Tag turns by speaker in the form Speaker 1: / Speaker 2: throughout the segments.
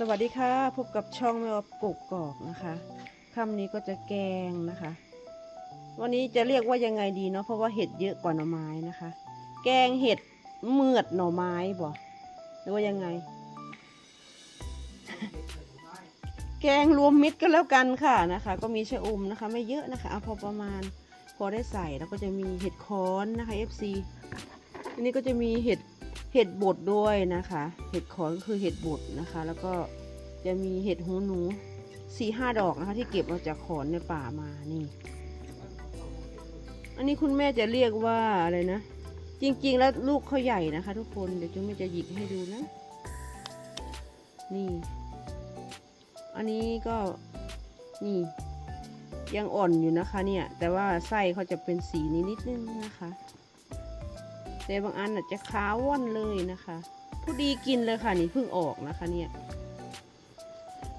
Speaker 1: สวัสดีค่ะ พบกับช่องแมวกกกอกนะคะค่ำนี้ก็จะแกงนะคะ วันนี้จะเรียกว่ายังไงดีเนาะเพราะว่าเห็ดเยอะกว่าหน่อไม้นะคะ แกงเห็ดเมือดหน่อไม้บ่หรือว่ายังไง แกงรวมมิตรก็แล้วกันค่ะนะคะ ก็มีชะอมนะคะ ไม่เยอะนะคะเอาพอประมาณพอได้ใส่แล้วก็จะมีเห็ดค้อนนะคะ FC อันนี้ก็จะมีเห็ด เห็ดบดด้วยนะคะ เห็ดขอนก็คือเห็ดบดนะคะ แล้วก็จะมีเห็ดหูหนูสี่ห้าดอกนะคะ ที่เก็บมาจากขอนในป่ามานี่ อันนี้คุณแม่จะเรียกว่าอะไรนะ จริง ๆ แล้วลูกเขาใหญ่นะคะ ทุกคนเดี๋ยวจุ๊แม่จะหยิกให้ดูนะ นี่ อันนี้ก็นี่ยังอ่อนอยู่นะคะเนี่ย แต่ว่าไส้เขาจะเป็นสีนี้นิดนึงนะคะ แต่บางอันอาจจะขาวว่อนเลยนะคะผู้ดีกินเลยค่ะนี่เพิ่งออกนะคะเนี่ย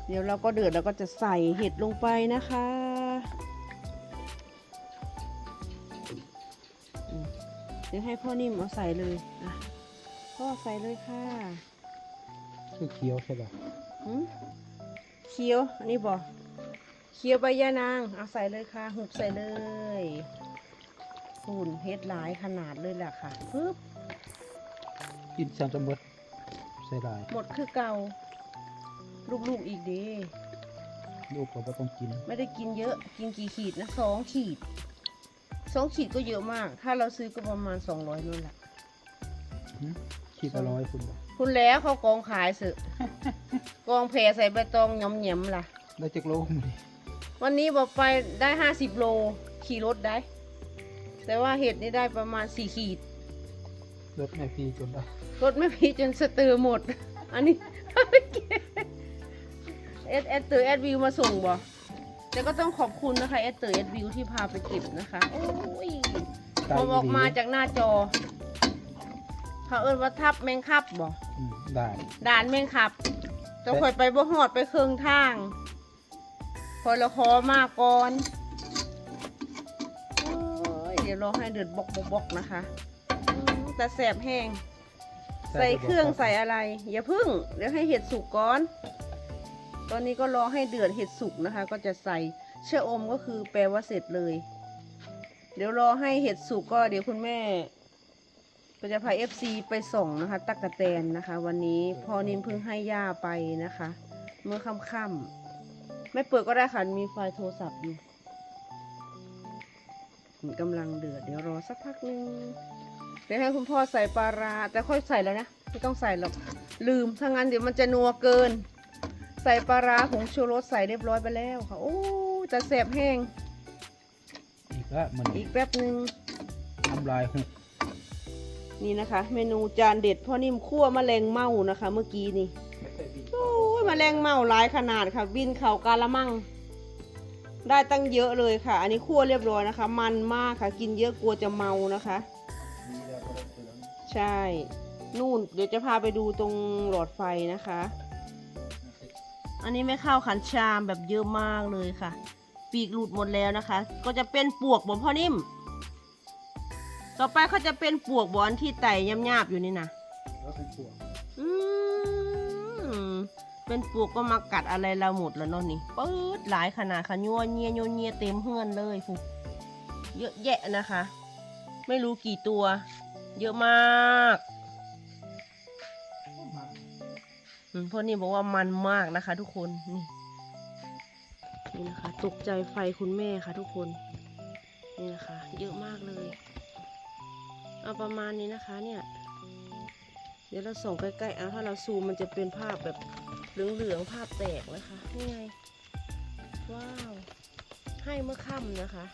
Speaker 1: เดี๋ยวเราก็เดือดเราก็จะใส่เห็ดลงไปนะคะอืมเดี๋ยวให้พ่อนิ่มเอาใส่เลยอะพ่อใส่เลยค่ะ
Speaker 2: คือเคี้ยวใช่ป่ะ
Speaker 1: หืมเคี้ยวอันนี้บอกเคี้ยวใบยานาง เอาใส่เลยค่ะ หุบใส่เลย สูนเฮ็ดหลายขนาดเลยแหละค่ะปึ๊บ
Speaker 2: กินสังสมบดใส่ได้
Speaker 1: หมดคือเก่าลูกๆอีกดี
Speaker 2: ลูกก็บ่ต้องกิน
Speaker 1: ไม่ได้กินเยอะ กินกี่ขีดนะสองขีดสองขีดก็เยอะมาก ถ้าเราซื้อก็ประมาณสองร้อยนั่นแหละ
Speaker 2: หึคิดละร้อยคุณบ่
Speaker 1: คุณแล้วเขากองขายสึกองแพรใส่ใบตองหย่อมแหยมล่ะ
Speaker 2: ได้จักโลมนี่
Speaker 1: วันนี้บอกไปได้ห้าสิบโล ขี่รถได้ แต่ว่าเห็ดนี่ได้ประมาณสี่ขีด
Speaker 2: รถแม่พีจนได้
Speaker 1: รถไม่พีจนสเตอร์หมด อันนี้เอสเอสเตอร์เอสวิวมาส่งบ่แต่ก็ต้องขอบคุณนะคะเอสเตอร์เอสวิวที่พาไปเก็บนะคะโอ้ย
Speaker 2: ตาย
Speaker 1: ผมออกมา
Speaker 2: ดี
Speaker 1: จากหน้าจอ เขาเอิ้นว่าทับแมงคับบ่
Speaker 2: อืมได้
Speaker 1: ด่านแมงคับจะคอยไปบ่หอดไปเครื่องทางคอยละคอมาก่อนโอ้ย เดี๋ยวรอให้เดือดบกบกบกนะคะอืมแต่แสบแห้ง ใส่เครื่องใส่อะไร อย่าพึ่ง เดี๋ยวให้เห็ดสุกก่อน ตอนนี้ก็รอให้เดือดเห็ดสุกนะคะ ก็จะใส่เชื่ออมก็คือแปลว่าเสร็จเลย เดี๋ยวรอให้เห็ดสุกก็เดี๋ยวคุณแม่ก็จะพาเอฟซีไปส่งนะคะ ตักกะแตนนะคะ วันนี้พ่อนิ่มเพิ่งให้ย่าไปนะคะ เมื่อค่ำๆไม่เปิดก็ได้ค่ะมีไฟโทรศัพท์อยู่ กำลังเดือดเดี๋ยวรอสักพักนึงเดี๋ยวให้คุณพ่อใส่ปลาร้าแต่ค่อยใส่แล้วนะไม่ต้องใส่หรอกลืมถ้างั้นเดี๋ยวมันจะนัวเกิน ใส่ปลาร้าผงชูรสใส่เรียบร้อยไปแล้วค่ะโอ้จะแสบแห้ง
Speaker 2: อีกแล้วมัน
Speaker 1: อีกแป๊บนึง
Speaker 2: น้ำลายหก
Speaker 1: นี่นะคะ เมนูจานเด็ดพ่อนิ่มคั่วแมลงเม่านะคะ เมื่อกี้นี่โอ้ยแมลงเม่าหลายขนาดค่ะ บินเข่ากาละมัง ได้ตั้งเยอะเลยค่ะ อันนี้คั่วเรียบร้อยนะคะ มันมากค่ะ กินเยอะกลัวจะเมานะคะ ใช่ นู่นเดี๋ยวจะพาไปดูตรงหลอดไฟนะคะ อันนี้ไม่เข้าวขันชามแบบเยอะมากเลยค่ะ ปีกหลุดหมดแล้วนะคะ ก็จะเป็นปวกบนพ่อนิ่ม ต่อไปเขาจะเป็นปวกบอนที่ไต่ยำยาบๆอยู่นี่นะ
Speaker 2: แล้วเป็นพวก
Speaker 1: อืม เป็นปวกก็มากัดอะไรเราหมดแล้วเนาะนี่ปื๊ดหลายขนาดค่ะยัวเนียยัวเนียเต็มเฮือนเลยฟูเยอะแยะนะคะ ไม่รู้กี่ตัว เยอะมากพ่อนี่บอกว่ามันมากนะคะ ทุกคน นี่นี่นะคะ ตกใจไฟคุณแม่ค่ะ ทุกคน นี่นะคะ เยอะมากเลย เอาประมาณนี้นะคะเนี่ย เดี๋ยวเราส่องใกล้ๆ เอาถ้าเราซูมมันจะเป็นภาพแบบ เหลืองๆภาพแตกนะคะนี่ไง ว้าว ให้เมื่อค่ำนะคะ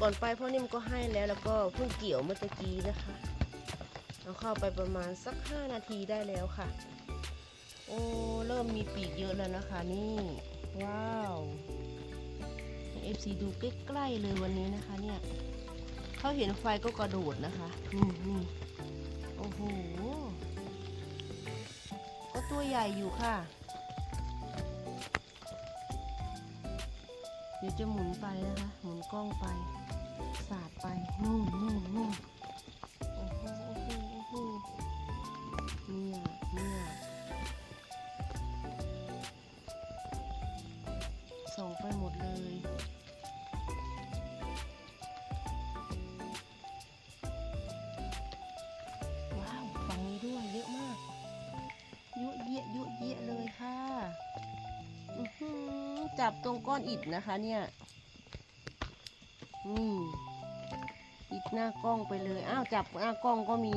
Speaker 1: ก่อนไปพ่อนิ่มก็ให้แล้วแล้วก็เพิ่งเกี่ยวเมื่อตะกี้นะคะเอาเข้าไปประมาณสักห้านาทีได้แล้วค่ะ โอ้เริ่มมีปีกเยอะแล้วนะคะนี่ ว้าวเอฟซีดูใกล้ๆเลยวันนี้นะคะเนี่ยเขาเห็นไฟก็กระโดดนะคะนี่นี่โอ้โห ก็ตัวใหญ่อยู่ค่ะ เดี๋ยวจะหมุนไปนะคะ หมุนกล้องไป สาดไป นู่นนู่นนู่นโอ้โหโอ้โหโอ้โหเนี่ยเนี่ยส่องไปหมดเลย จับตรงก้อนอิฐนะคะเนี่ยนี่อิฐหน้ากล้องไปเลย อ้าว จับหน้ากล้องก็มี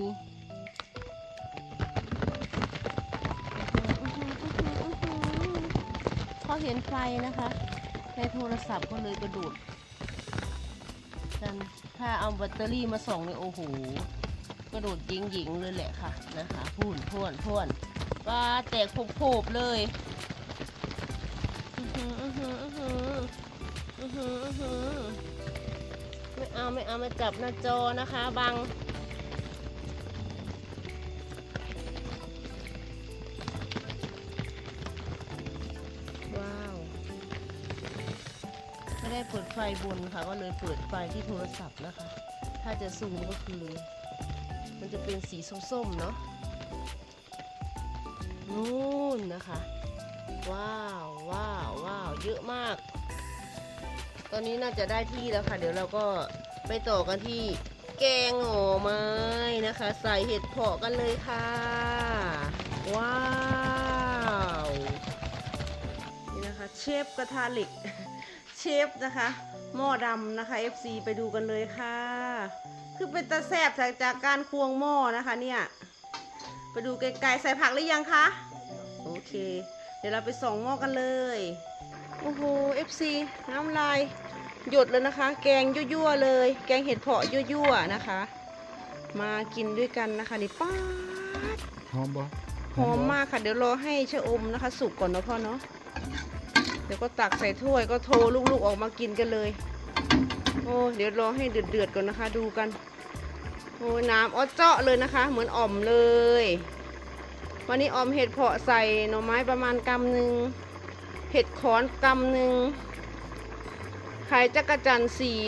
Speaker 1: พอเห็นไฟนะคะ ในโทรศัพท์ก็เลยกระโดดกันถ้าเอาแบตเตอรี่มาส่องเนี่ยโอ้โห กระโดดยิงๆเลยแหละค่ะนะคะพูนพวนพวนปลาแตกโผบๆเลย ไม่เอาไม่เอามาจับน้าจนะคะบังว้าว ไม่ได้เปิดไฟบนค่ะ ก็เลยเปิดไฟที่โทรศัพท์นะคะ ถ้าจะซูมก็คือ มันจะเป็นสีส้มๆเนาะนู่นนะคะ ว้าว ว้าวว้าวเยอะมาก ตอนนี้น่าจะได้ที่แล้วค่ะ เดี๋ยวเราก็ไปต่อกันที่แกงหน่อไม้นะคะ ใส่เห็ดเผาะกันเลยค่ะ ว้าว นี่นะคะ เชฟกระทะเหล็กเชฟนะคะหม้อดำนะคะ FC ไปดูกันเลยค่ะ คือเป็นตาแซบจากจากการควงหม้อนะคะเนี่ย ไปดูไกลๆใส่ผักหรือยังคะ โอเค เดี๋ยวเราไปส่องหม้อกันเลย โอ้โห FC น้ำลายหยดเลยนะคะ แกงยั่วๆเลย แกงเห็ดเผาะยั่วๆนะคะ มากินด้วยกันนะคะนี่ป้าด
Speaker 2: หอมบ่
Speaker 1: หอมมากค่ะ เดี๋ยวรอให้ชะอมนะคะ สุกก่อนเนาะพ่อเนาะ เดี๋ยวก็ตักใส่ถ้วยก็โทรลูกๆออกมากินกันเลย โอ้เดี๋ยวรอให้เดือดๆก่อนนะคะ ดูกัน โอ้น้ำอ้อเจาะเลยนะคะ เหมือนอ่อมเลย วันนี้ออมเห็ดเพาะใส่หน่อไม้ประมาณกำหนึ่งเห็ดขอนกำหนึ่งไข่จักรจันทร์สี่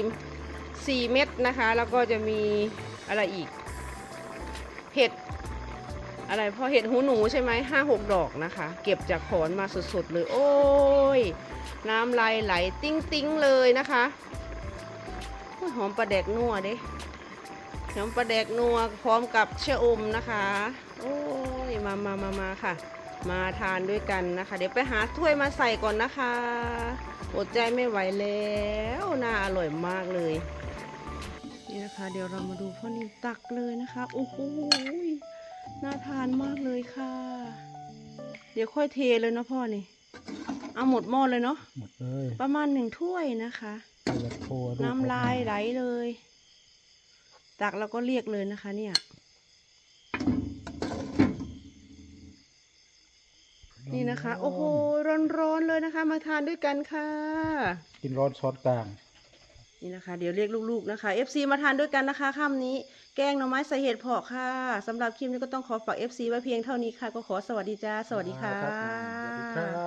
Speaker 1: สี่เม็ดนะคะ แล้วก็จะมีอะไรอีก เห็ดอะไรพอเห็ดหูหนูใช่ไหมห้าหกดอกนะคะ เก็บจากขอนมาสดๆเลย โอ้ย น้ำลายไหลติ้งติ้งๆเลยนะคะหอมปลาแดกนัวเด้หอมปลาแดกนัวพร้อมกับเชะอมนะคะ โอ้ มามามามาค่ะ มาทานด้วยกันนะคะ เดี๋ยวไปหาถ้วยมาใส่ก่อนนะคะอดใจไม่ไหวแล้วน่าอร่อยมากเลยนี่นะคะ เดี๋ยวเรามาดูพ่อนิมตักเลยนะคะโอ้โหน่าทานมากเลยค่ะ เดี๋ยวค่อยเทเลยนะพ่อนี่ เอาหมดหม้อเลยเนาะ
Speaker 2: หมดเลย
Speaker 1: ประมาณหนึ่งถ้วยนะคะ
Speaker 2: เลือดโครูป
Speaker 1: น้ำลายไหลเลย ตักแล้วก็เรียกเลยนะคะเนี่ย นี่นะคะ โอ้โหร้อนๆเลยนะคะ มาทานด้วยกันค่ะ
Speaker 2: กินร้อนช้อนกลาง
Speaker 1: นี่นะคะ เดี๋ยวเรียกลูกๆนะคะ FC มาทานด้วยกันนะคะค่ำนี้ แกงหน่อไม้ใส่เห็ดเผาะค่ะสำหรับคลิปนี้ก็ต้องขอฝาก FC ไว้เพียงเท่านี้ค่ะ ก็ขอสวัสดีจ้า สวัสดีค่ะ
Speaker 2: สวัสดีครับ